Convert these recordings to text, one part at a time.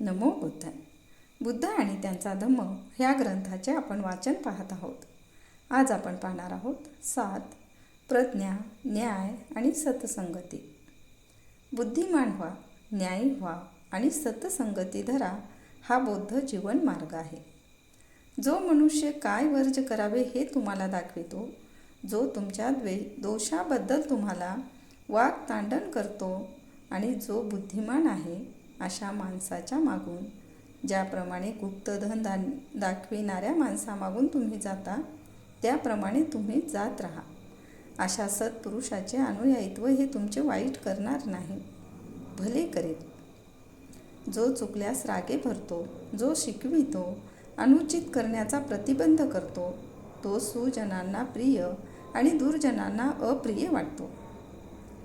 नमो बुद्ध. बुद्ध आणि त्यांचा धम्म ह्या ग्रंथाचे आपण वाचन पाहत आहोत. आज आपण पाहणार आहोत सात प्रज्ञा न्याय आणि सतसंगती. बुद्धिमान व्हा न्यायी व्हा आणि सतसंगती धरा हा बौद्ध जीवन मार्ग आहे. जो मनुष्य काय वर्ज करावे हे तुम्हाला दाखवितो जो तुमच्या द्वे दोषाबद्दल तुम्हाला वागतांडण करतो आणि जो बुद्धिमान आहे अशा माणसाच्या मागून. ज्याप्रमाणे गुप्तधन दा दाखविणाऱ्या माणसामागून तुम्ही जाता त्याप्रमाणे तुम्ही जात राहा. अशा सत्पुरुषाचे अनुयायित्व हे तुमचे वाईट करणार नाही. भले करेल. जो चुकल्यास रागे भरतो जो शिकवितो अनुचित करण्याचा प्रतिबंध करतो तो सुजनांना प्रिय आणि दुर्जनांना अप्रिय वाटतो.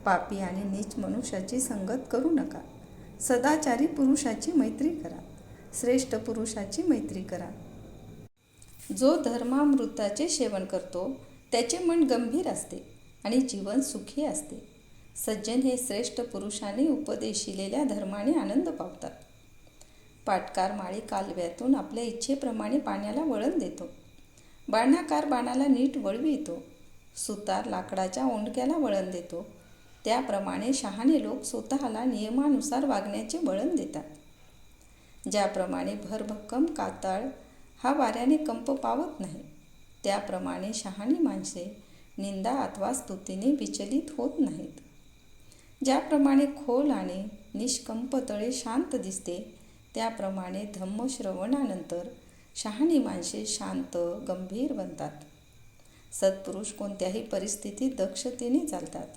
पापी आणि नीच मनुष्याची संगत करू नका. सदाचारी पुरुषाची मैत्री करा. श्रेष्ठ पुरुषाची मैत्री करा. जो धर्मामृताचे सेवन करतो त्याचे मन गंभीर असते आणि जीवन सुखी असते. सज्जन हे श्रेष्ठ पुरुषाने उपदेशिलेल्या धर्माने आनंद पावतात. पाटकार माळी कालव्यातून आपल्या इच्छेप्रमाणे पाण्याला वळण देतो. बाणाकार बाणाला नीट वळवितो. सुतार लाकडाच्या ओंडक्याला वळण देतो. त्याप्रमाणे शहाणे लोक स्वतःला नियमानुसार वागण्याचे वळण देतात. ज्याप्रमाणे भरभक्कम कातळ हा वाऱ्याने कंप पावत नाही त्याप्रमाणे शहाणी माणसे निंदा अथवा स्तुतीने विचलित होत नाहीत. ज्याप्रमाणे खोल आणि निष्कंप तळे शांत दिसते त्याप्रमाणे धम्मश्रवणानंतर शहाणी माणसे शांत गंभीर बनतात. सत्पुरुष कोणत्याही परिस्थितीत दक्षतेने चालतात.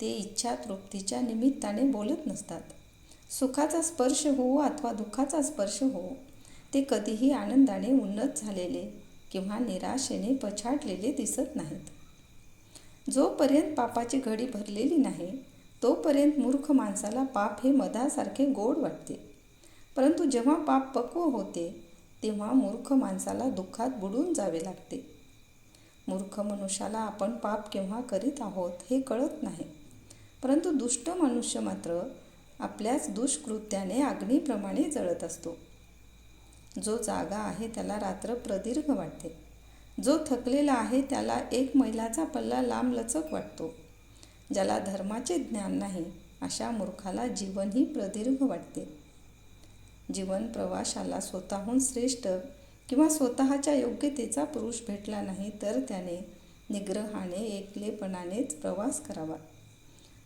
ते इच्छा तृप्तीच्या निमित्ताने बोलत नसतात. सुखाचा स्पर्श हो अथवा दुःखाचा स्पर्श हो ते कधीही आनंदाने उन्नत झालेले किंवा निराशेने पछाडलेले दिसत नाहीत. जोपर्यंत पापाची घडी भरलेली नाही तोपर्यंत मूर्ख माणसाला पाप हे मधासारखे गोड वाटते. परंतु जेव्हा पाप पक्व होते तेव्हा मूर्ख माणसाला दुःखात बुडून जावे लागते. मूर्ख मनुष्याला आपण पाप केव्हा करीत आहोत हे कळत नाही. परंतु दुष्ट मनुष्य मात्र आपल्याच दुष्कृत्याने अग्नीप्रमाणे जळत असतो. जो जागा आहे त्याला रात्र प्रदीर्घ वाटते. जो थकलेला आहे त्याला एक मैलाचा पल्ला लांब लचक वाटतो. ज्याला धर्माचे ज्ञान नाही अशा मूर्खाला जीवनही प्रदीर्घ वाटते. जीवन प्रवाशाला स्वतःहून श्रेष्ठ किंवा स्वतःच्या योग्यतेचा पुरुष भेटला नाही तर त्याने निग्रहाने एकलेपणानेच प्रवास करावा.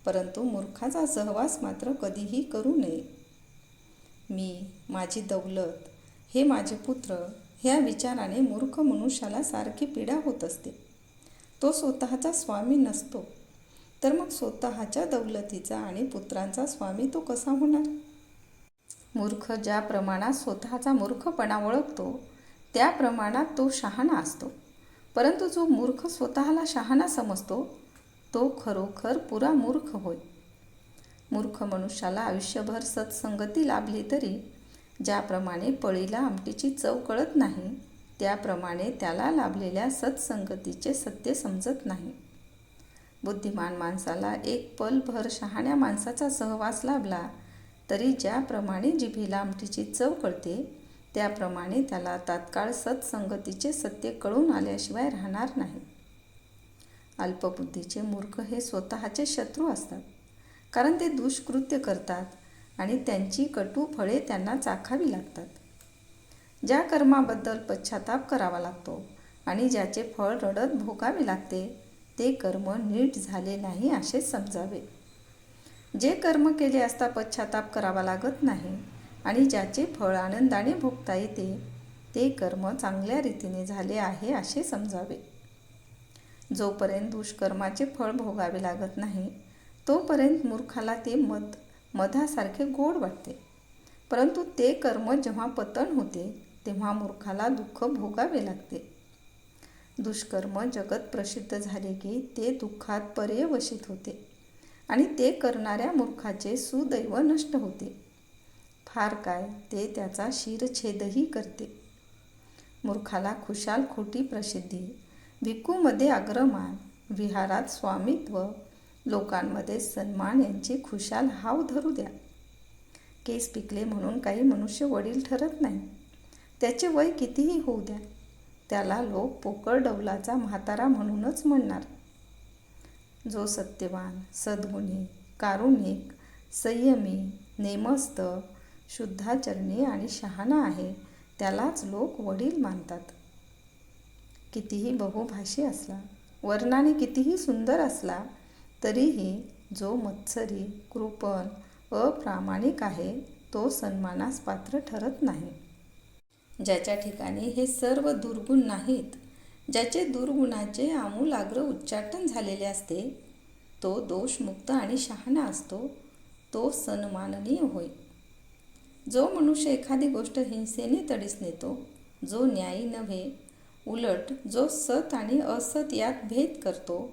परंतु मूर्खाचा सहवास मात्र कधीही करू नये. मी माझी दौलत हे माझे पुत्र ह्या विचाराने मूर्ख मनुष्याला सारखी पीडा होत असते. तो स्वतःचा स्वामी नसतो. तर मग स्वतःच्या दौलतीचा आणि पुत्रांचा स्वामी तो कसा होणार? मूर्ख ज्या प्रमाणात स्वतःचा मूर्खपणा ओळखतो त्या प्रमाणात तो शहाणा असतो. परंतु जो मूर्ख स्वतःला शहाणा समजतो तो खरोखर पुरा मूर्ख होय. मूर्ख मनुष्याला आयुष्यभर सत्संगती लाभली तरी ज्याप्रमाणे पळीला आमटीची चव कळत नाही त्याप्रमाणे त्याला लाभलेल्या सत्संगतीचे सत्य समजत नाही. बुद्धिमान माणसाला एक पलभर शहाण्या माणसाचा सहवास लाभला तरी ज्याप्रमाणे जिभेला आमटीची चव कळते त्याप्रमाणे त्याला तात्काळ सत्संगतीचे सत्य कळून आल्याशिवाय राहणार नाही. अल्पबुद्धीचे मूर्ख हे स्वतःचे शत्रू असतात. कारण ते दुष्कृत्य करतात आणि त्यांची कटू फळे त्यांना चाखावी लागतात. ज्या कर्माबद्दल पश्चाताप करावा लागतो आणि ज्याचे फळ रडत भोगावे लागते ते कर्म नीट झाले नाही असे समजावे. जे कर्म केले असता पश्चाताप करावा लागत नाही आणि ज्याचे फळ आनंदाने भोगता येते ते कर्म चांगल्या रीतीने झाले आहे असे समजावे. जोपर्यंत दुष्कर्माचे फळ भोगावे लागत नाही तोपर्यंत मूर्खाला ते मध मधासारखे गोड वाटते. परंतु ते कर्म जेव्हा पतन होते तेव्हा मूर्खाला दुःख भोगावे लागते. दुष्कर्म जगत प्रसिद्ध झाले की ते दुःखात पर्यवसित होते आणि ते करणाऱ्या मूर्खाचे सुदैव नष्ट होते. फार काय ते त्याचा शिरछेदही करते. मूर्खाला खुशाल खोटी प्रसिद्धी भिक्कूमध्ये अग्रमान विहारात स्वामित्व लोकांमध्ये सन्मान यांची खुशाल हाव धरू द्या. केस पिकले म्हणून काही मनुष्य वडील ठरत नाही. त्याचे वय कितीही होऊ द्या. त्याला लोक पोकळ डौलाचा म्हातारा म्हणूनच म्हणणार. जो सत्यवान सद्गुणी कारुणिक संयमी नेमस्त शुद्धाचरणी आणि शहाणा आहे त्यालाच लोक वडील मानतात. कितीही बहुभाषी असला वर्णाने कितीही सुंदर असला तरीही जो मत्सरी कृपण अप्रामाणिक आहे तो सन्मानास पात्र ठरत नाही. ज्याच्या ठिकाणी हे सर्व दुर्गुण नाहीत ज्याचे दुर्गुणाचे आमूलाग्र उच्चाटन झालेले असते तो दोषमुक्त आणि शहाणा असतो तो सन्माननीय होय. जो मनुष्य एखादी गोष्ट हिंसेने तडीस नेतो जो न्यायी नव्हे उलट जो सत आणि असत यात भेद करतो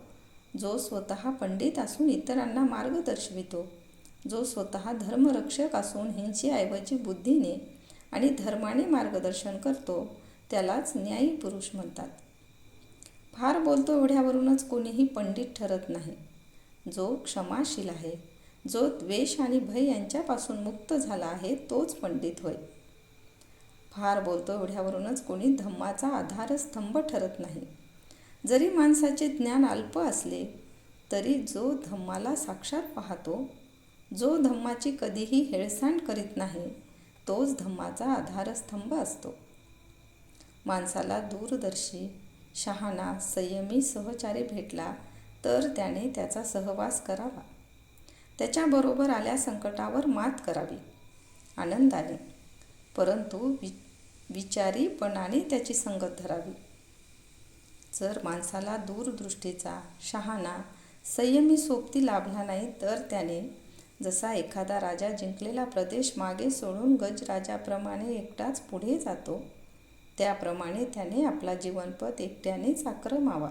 जो स्वतः पंडित असून इतरांना मार्ग दर्शवितो जो स्वतः धर्मरक्षक असून हिंसेऐवजी बुद्धीने आणि धर्माने मार्गदर्शन करतो त्यालाच न्यायी पुरुष म्हणतात. फार बोलतो एवढ्यावरूनच कोणीही पंडित ठरत नाही. जो क्षमाशील आहे जो द्वेष आणि भय यांच्यापासून मुक्त झाला आहे तोच पंडित होय. फार बोलतो एवढ्यावरूनच कोणी धम्माचा आधारस्तंभ ठरत नाही. जरी माणसाचे ज्ञान अल्प असले तरी जो धम्माला साक्षात पाहतो जो धम्माची कधीही हेळसांड करीत नाही तोच धम्माचा आधारस्तंभ असतो. माणसाला दूरदर्शी शहाणा संयमी सहचारी भेटला तर त्याने त्याचा सहवास करावा. त्याच्याबरोबर आल्या संकटावर मात करावी आनंदाने. परंतु वि विचारीपणाने त्याची संगत धरावी. जर माणसाला दूरदृष्टीचा शहाणा संयमी सोबती लाभला नाही तर त्याने जसा एखादा राजा जिंकलेला प्रदेश मागे सोडून गजराजाप्रमाणे एकटाच पुढे जातो त्याप्रमाणे त्याने आपला जीवनपथ एकट्यानेच आक्रमावा.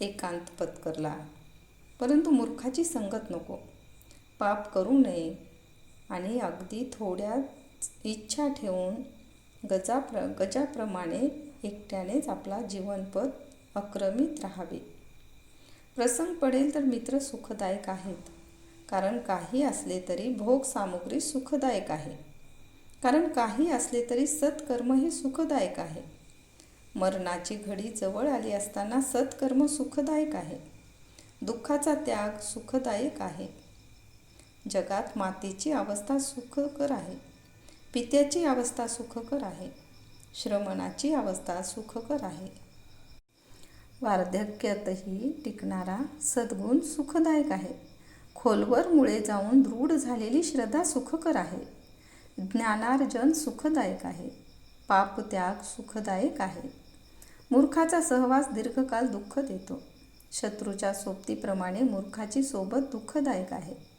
एकांत पत्करला परंतु मूर्खाची संगत नको. पाप करू नये आणि अगदी थोड्याच इच्छा ठेवून गजाप्र गजाप्रमाणे एकट्यानेच आपला जीवनपथ अक्रमित राहावे. प्रसंग पडेल तर मित्र सुखदायक आहेत. कारण काही असले तरी भोग सामुग्री सुखदायक आहे. कारण काही असले तरी सत्कर्म हे सुखदायक आहे. मरणाची घडी जवळ आली असताना सत्कर्म सुखदायक आहे. दुःखाचा त्याग सुखदायक आहे. जगात मातीची अवस्था सुखकर आहे. पित्याची अवस्था सुखकर आहे. श्रमणाची अवस्था सुखकर आहे. वार्धक्यातही टिकणारा सद्गुण सुखदायक आहे. खोलवर मुळे जाऊन दृढ झालेली श्रद्धा सुखकर आहे. ज्ञानार्जन सुखदायक आहे. पापत्याग सुखदायक आहे. मूर्खाचा सहवास दीर्घकाल दुःख देतो. शत्रूच्या सोबतीप्रमाणे मूर्खाची सोबत दुःखदायक आहे.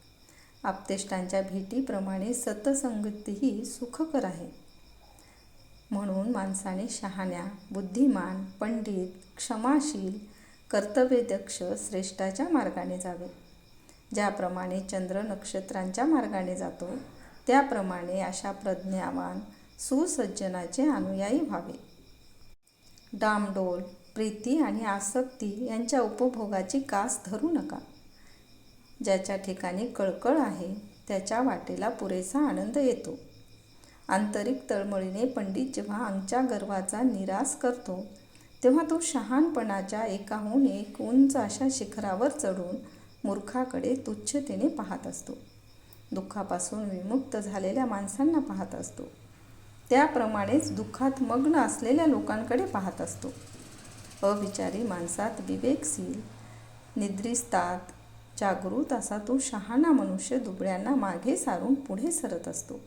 आपतेष्टांच्या भेटीप्रमाणे सतसंगतीही सुखकर आहे. म्हणून माणसाने शहाण्या बुद्धिमान पंडित क्षमाशील कर्तव्यदक्ष श्रेष्ठाच्या मार्गाने जावे. ज्याप्रमाणे चंद्र नक्षत्रांच्या मार्गाने जातो त्याप्रमाणे अशा प्रज्ञावान सुसज्जनाचे अनुयायी व्हावे. डामडोल प्रीती आणि आसक्ती यांच्या उपभोगाची कास धरू नका. ज्याच्या ठिकाणी कळकळ आहे त्याच्या वाटेला पुरेसा आनंद येतो. आंतरिक तळमळीने पंडित जेव्हा आमच्या गर्वाचा निराश करतो तेव्हा तो शहाणपणाच्या एकाहून एक उंच अशा शिखरावर चढून मूर्खाकडे तुच्छतेने पाहत असतो. दुःखापासून विमुक्त झालेल्या माणसांना पाहत असतो. त्याप्रमाणेच दुःखात मग्न असलेल्या लोकांकडे पाहत असतो. अविचारी माणसात विवेकशील निद्रिस्तात जागृत असा तो शहाणा मनुष्य दुबळ्यांना मागे सारून पुढे सरत असतो.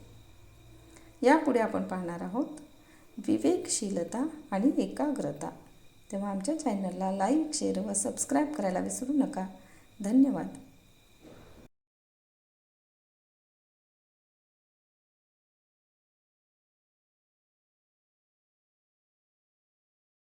यापुढे आपण पाहणार आहोत विवेकशीलता आणि एकाग्रता. तेव्हा आमच्या चॅनलला लाईक शेअर व सबस्क्राईब करायला विसरू नका. धन्यवाद.